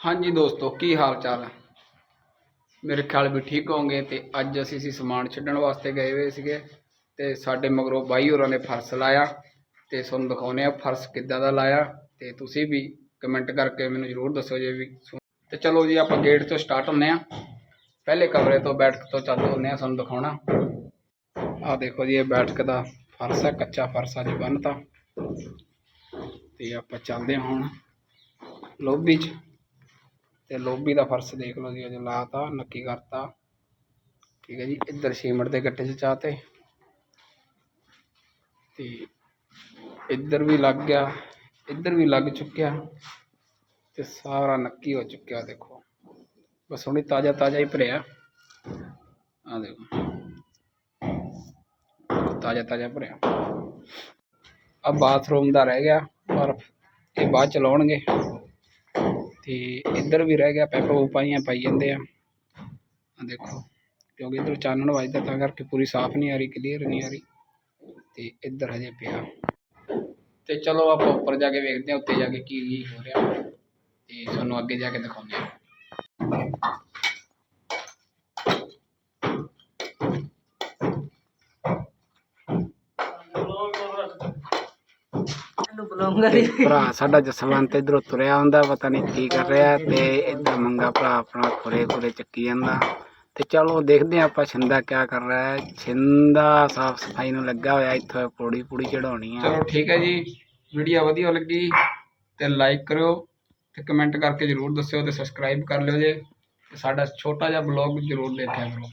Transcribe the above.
ਹਾਂਜੀ ਦੋਸਤੋ, ਕੀ ਹਾਲ ਚਾਲ ਹੈ ਮੇਰੇ ਖਿਆਲ ਵੀ ਠੀਕ ਹੋਵੋਗੇ ਤੇ ਅੱਜ ਅਸੀਂ ਸੀ ਸਮਾਨ ਛੱਡਣ ਵਾਸਤੇ ਗਏ ਹੋਏ ਸੀਗੇ ਤੇ ਸਾਡੇ ਮਗਰੋਂ ਬਾਈ ਹੋਰਾਂ ਨੇ ਫਰਸ਼ ਲਾਇਆ ਤੇ ਤੁਹਾਨੂੰ ਦਿਖਾਉਨੇ ਆ ਫਰਸ਼ ਕਿੱਦਾਂ ਦਾ ਲਾਇਆ ਤੇ ਤੁਸੀਂ ਵੀ ਕਮੈਂਟ ਕਰਕੇ ਮੈਨੂੰ ਜ਼ਰੂਰ ਦੱਸੋ ਜੇ ਵੀ ਸੁ- ਤੇ ਚਲੋ ਜੀ, ਆਪਾਂ ਗੇਟ ਤੋਂ ਸਟਾਰਟ ਹੁੰਨੇ ਆ ਪਹਿਲੇ ਕਮਰੇ ਤੋਂ ਬੈਠਕ ਤੋਂ ਚੱਲਦੇ ਹੁੰਨੇ ਆ ਤੁਹਾਨੂੰ ਦਿਖਾਉਣਾ। ਆਹ ਦੇਖੋ ਜੀ, ਇਹ ਬੈਠਕ ਦਾ ਫਰਸ਼ ਹੈ, ਕੱਚਾ ਫਰਸ਼ ਆ ਅੱਜ ਬੰਨਤਾ। ਤੇ ਆਪਾਂ ਚੱਲਦੇ ਹਾਂ ਹੁਣ ਲੋਬੀ 'ਚ। ਤੇ ਲੋਬੀ ਦਾ ਫਰਸ਼ ਦੇਖ ਲਓ ਜੀ, ਅਜੇ ਲਾਤਾ, ਨੱਕੀ ਕਰਤਾ। ਠੀਕ ਹੈ ਜੀ, ਇੱਧਰ ਸੀਮਟ ਦੇ ਗੱਟੇ 'ਚ ਚਾਹਤੇ ਤੇ। ਇੱਧਰ ਵੀ ਲੱਗ ਗਿਆ, ਇੱਧਰ ਵੀ ਲੱਗ ਚੁੱਕਿਆ ਤੇ ਸਾਰਾ ਨੱਕੀ ਹੋ ਚੁੱਕਿਆ, ਦੇਖੋ। ਬਸ ਹੁਣੀ ਤਾਜ਼ਾ ਤਾਜ਼ਾ ਹੀ ਭਰਿਆ। ਆ ਦੇਖੋ। ਤਾਜ਼ਾ ਤਾਜ਼ਾ ਭਰਿਆ। ਆ ਬਾਥਰੂਮ ਦਾ ਰਹਿ ਗਿਆ ਪਰ ਇਹ ਬਾਅਦ ਚਲਾਉਣਗੇ ਤੇ ਇੱਧਰ ਵੀ ਰਹਿ ਗਿਆ ਪੈਪਾ ਪਾਈਆਂ, ਪਾਈ ਜਾਂਦੇ ਆ। ਆ ਦੇਖੋ, ਕਿਉਂਕਿ ਇੱਧਰ ਚਾਨਣ ਵੱਜਦਾ, ਤਾਂ ਕਰਕੇ ਪੂਰੀ ਸਾਫ਼ ਨਹੀਂ ਆ ਰਹੀ ਕਲੀਅਰ ਨਹੀਂ ਆ ਰਹੀ। ਤੇ ਇੱਧਰ ਹਜੇ ਪਿਆ। ਤੇ ਚਲੋ ਆਪਾਂ ਉੱਪਰ ਜਾ ਕੇ ਵੇਖਦੇ ਹਾਂ, ਉੱਤੇ ਜਾ ਕੇ ਕੀ ਕੀ ਹੋ ਰਿਹਾ। ਤੇ ਤੁਹਾਨੂੰ ਅੱਗੇ ਜਾ ਕੇ ਦਿਖਾਉਂਦੇ ਹਾਂ ਨੂੰ ਬੁਲਾਉਂਗਾ ਤੇ ਭਰਾ ਸਾਡਾ ਜਸਵੰਤ ਇਧਰੋਂ ਤੁਰਿਆ ਹੁੰਦਾ ਪਤਾ ਨਹੀਂ ਕੀ ਕਰ ਰਿਹਾ ਤੇ ਇੱਧਰ ਮੰਗਾ ਭਰਾ ਆਪਣਾ ਖੁਰੇ ਖੁਰੇ ਚੱਕੀ ਜਾਂਦਾ। ਤੇ ਚਲੋ ਦੇਖਦੇ ਹਾਂ ਆਪਾਂ ਛਿੰਦਾ ਕਿਆ ਕਰ ਰਿਹਾ ਹੈ। ਛਿੰਦਾ ਸਾਫ਼ ਸਫ਼ਾਈ ਨੂੰ ਲੱਗਾ ਹੋਇਆ ਇੱਥੇ ਪੌੜੀ ਪੂੜੀ ਚੜਾਉਣੀ ਆ। ਚਲੋ ਠੀਕ ਹੈ ਜੀ ਵੀਡੀਓ ਵਧੀਆ ਲੱਗੀ ਤੇ ਲਾਈਕ ਕਰਿਓ ਤੇ ਕਮੈਂਟ ਕਰਕੇ ਜਰੂਰ ਦੱਸਿਓ ਤੇ ਸਬਸਕ੍ਰਾਈਬ ਕਰ ਲਿਓ ਜੇ। ਸਾਡਾ ਛੋਟਾ ਜਿਹਾ ਬਲੌਗ ਜਰੂਰ ਦੇਖਿਆ ਕਰੋ।